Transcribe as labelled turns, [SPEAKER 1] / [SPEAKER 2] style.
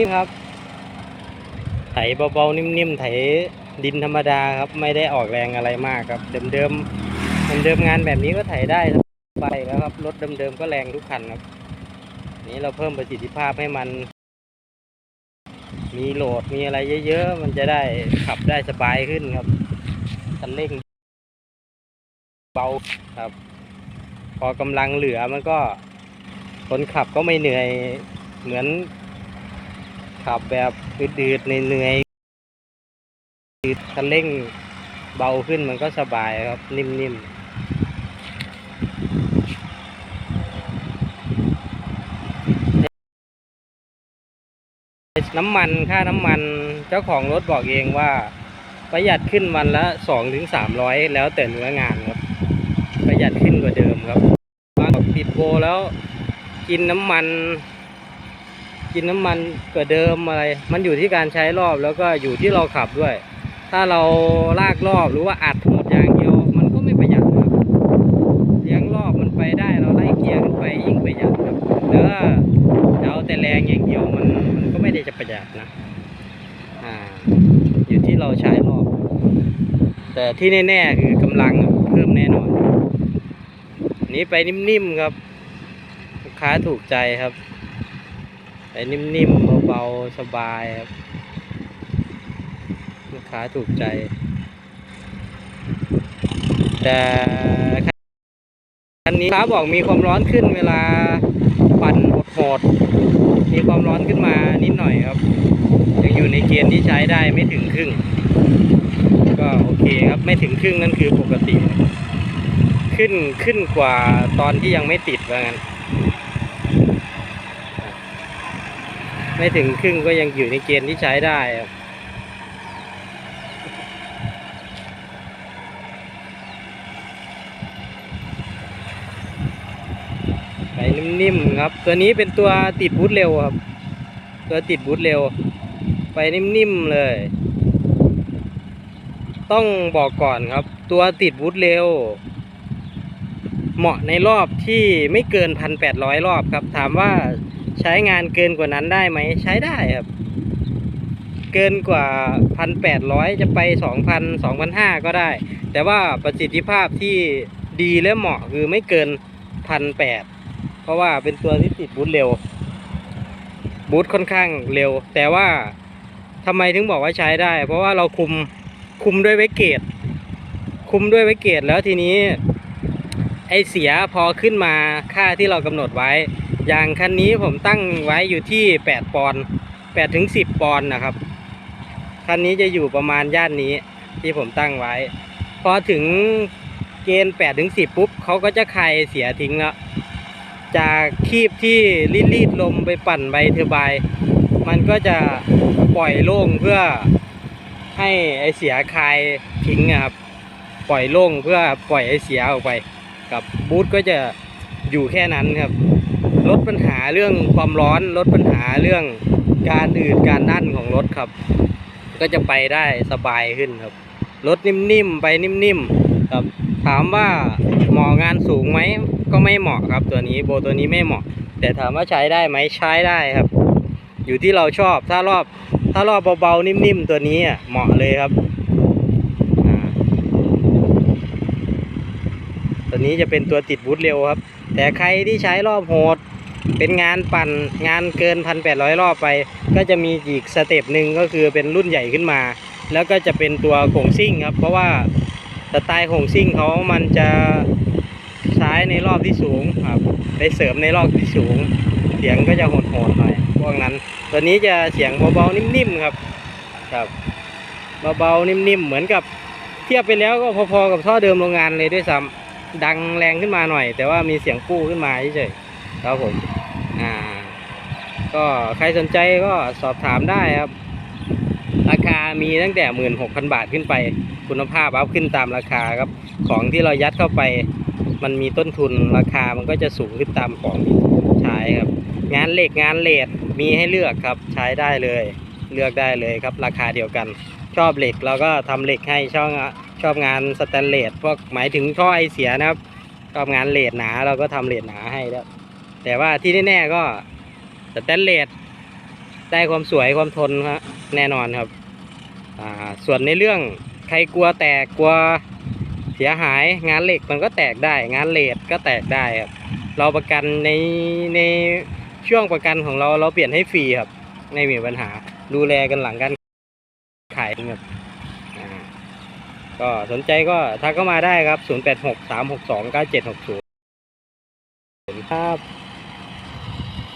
[SPEAKER 1] นี่ครับ ไถเบาๆนิ่มๆไถดินธรรมดาครับ ไม่ได้ออกแรงอะไรมากครับเดิมๆเดิมๆงานแบบนี้ก็ไถได้ไปแล้วครับรถเดิมๆก็แรงทุกคันครับ นี้เราเพิ่มประสิทธิภาพให้มัน มีโหลดมีอะไรเยอะๆมันจะได้ขับได้สบายขึ้นครับคันเร่งเบาครับ พอกำลังเหลือมันก็คนขับก็ไม่เหนื่อยเหมือน ขับแบบอืดๆเหนื่อยๆอืดคันเร่งเบาขึ้นมันก็สบายครับ นิ่มๆน้ำมันค่าน้ำมันเจ้าของรถบอกเองว่า ประหยัดขึ้นวันละสองถึงสามร้อยแล้วแต่เนื้องานครับ ประหยัดขึ้นกว่าเดิมครับบางบอกติดโบแล้ว กินน้ำมัน กินน้ำมันกว่าเดิมอะไร มันอยู่ที่การใช้รอบแล้วก็อยู่ที่เราขับด้วย ถ้าเราลากรอบหรือว่าอัดหมดอย่างเดียว มันก็ไม่ประหยัดครับเลี้ยงรอบมันไปได้เราไล่เกียร์ขึ้นไปยิ่งประหยัดครับแล้วถ้าเอาแต่แรงอย่างเดียวมันมันก็ไม่ได้จะประหยัดนะอ่าอยู่ที่เราใช้รอบ แต่ที่แน่ๆคือกำลังเพิ่มแน่นอนนี้ไปนิ่มๆครับ ลูกค้าถูกใจครับ ไปนิ่มๆเบาๆสบายครับลูกค้าถูกใจ แต่คันนี้ค้าบอกมีความร้อนขึ้นเวลาปั่นโหดๆมีความร้อนขึ้นมานิดหน่อยครับ ยังอยู่ในเกณฑ์ที่ใช้ได้ไม่ถึงครึ่ง ก็โอเคครับไม่ถึงครึ่งนั่นคือปกติ ขึ้นขึ้นกว่าตอนที่ยังไม่ติดว่างั้น ไม่ถึงครึ่งก็ยังอยู่ในเกณฑ์ที่ใช้ได้ครับไปนิ่มๆครับ ตัวนี้เป็นตัวติดบูทเร็วครับ ตัวติดบูทเร็ว ไปนิ่มๆเลย ต้องบอกก่อนครับ ตัวติดบูทเร็ว เหมาะในรอบที่ไม่เกินพันแปดร้อยรอบครับ ถามว่า ใช้งานเกินกว่านั้นได้ไหม ใช้ได้ครับ เกินกว่าพันแปดร้อยจะไปสองพันสองพันห้าก็ได้ แต่ว่าประสิทธิภาพที่ดีและเหมาะคือไม่เกินพันแปดเพราะว่าเป็นตัวที่ติดบูทเร็ว บูทค่อนข้างเร็ว แต่ว่าทำไมถึงบอกว่าใช้ได้ เพราะว่าเราคุมคุมด้วยไวเกต คุมด้วยไวเกตแล้วทีนี้ ไอเสียพอขึ้นมาค่าที่เรากำหนดไว้ ย่างคันนี้ผมตั้งไว้อยู่ที่ 8 ปอนด์8ถึง 10 ปอนด์นะครับ คันนี้จะอยู่ประมาณย่านนี้ที่ผมตั้งไว้ พอถึงเกณฑ์8ถึง 10 ปุ๊บเขาก็จะคายเสียทิ้งแล้ว จากคีบที่รีดรีดลมไปปั่นใบเทอร์ไบมันก็จะปล่อยโล่งเพื่อให้ไอเสียคายทิ้งอะครับ ปล่อยโล่งเพื่อปล่อยไอเสียออกไป กับบูทก็จะอยู่แค่นั้นครับ ลดปัญหาเรื่องความร้อนลดปัญหาเรื่องการอืดการดั้นของรถครับ ก็จะไปได้สบายขึ้นครับรถนิ่มๆไปนิ่มๆครับ ถามว่าเหมาะงานสูงไหมก็ไม่เหมาะครับตัวนี้โบตัวนี้ไม่เหมาะ แต่ถามว่าใช้ได้ไหมใช้ได้ครับ อยู่ที่เราชอบถ้ารอบถ้ารอบเบาๆนิ่มๆตัวนี้อะเหมาะเลยครับตัวนี้จะเป็นตัวติดบูทเร็วครับ แต่ใครที่ใช้รอบโหด เป็นงานปั่นงานเกินพันแปดร้อยรอบไป ก็จะมีอีกสเต็ปหนึ่งก็คือเป็นรุ่นใหญ่ขึ้นมา แล้วก็จะเป็นตัวโขงซิ่งครับ เพราะว่าสไตล์โขงซิ่งเขามันจะใช้ในรอบที่สูงครับไปเสริมในรอบที่สูง เสียงก็จะโหดๆหน่อยพวกนั้น ตัวนี้จะเสียงเบาๆนิ่มๆครับครับเบาๆนิ่มๆเหมือนกับเทียบไปแล้วก็พอๆกับท่อเดิมโรงงานเลยด้วยซ้ำดังแรงขึ้นมาหน่อย แต่ว่ามีเสียงกู้ขึ้นมาเฉยๆครับผม อ่า ก็ใครสนใจก็สอบถามได้ครับ ราคามีตั้งแต่หมื่นหกพันบาทขึ้นไป คุณภาพอัพขึ้นตามราคาครับ ของที่เรายัดเข้าไป มันมีต้นทุนราคามันก็จะสูงขึ้นตามของใช้ครับ งานเหล็กงานเลดมีให้เลือกครับ ใช้ได้เลย เลือกได้เลยครับ ราคาเดียวกัน ชอบเหล็กเราก็ทำเหล็กให้ชอบชอบงานสแตนเลสพวกหมายถึงท่อไอเสียนะครับชอบงานเลดหนาเราก็ทำเลดหนาให้แล้ว แต่ว่าที่แน่ๆก็สแตนเลสได้ความสวยความทนฮะแน่นอนครับ ส่วนในเรื่องใครกลัวแตกกลัวเสียหายงานเหล็กมันก็แตกได้ งานเลดก็แตกได้ครับเราประกันในในช่วงประกันของเราเราเปลี่ยนให้ฟรีครับไม่มีปัญหาดูแลกันหลังการขายครับก็สนใจก็ทักเข้ามาได้ครับ 086 362 9760 ครับ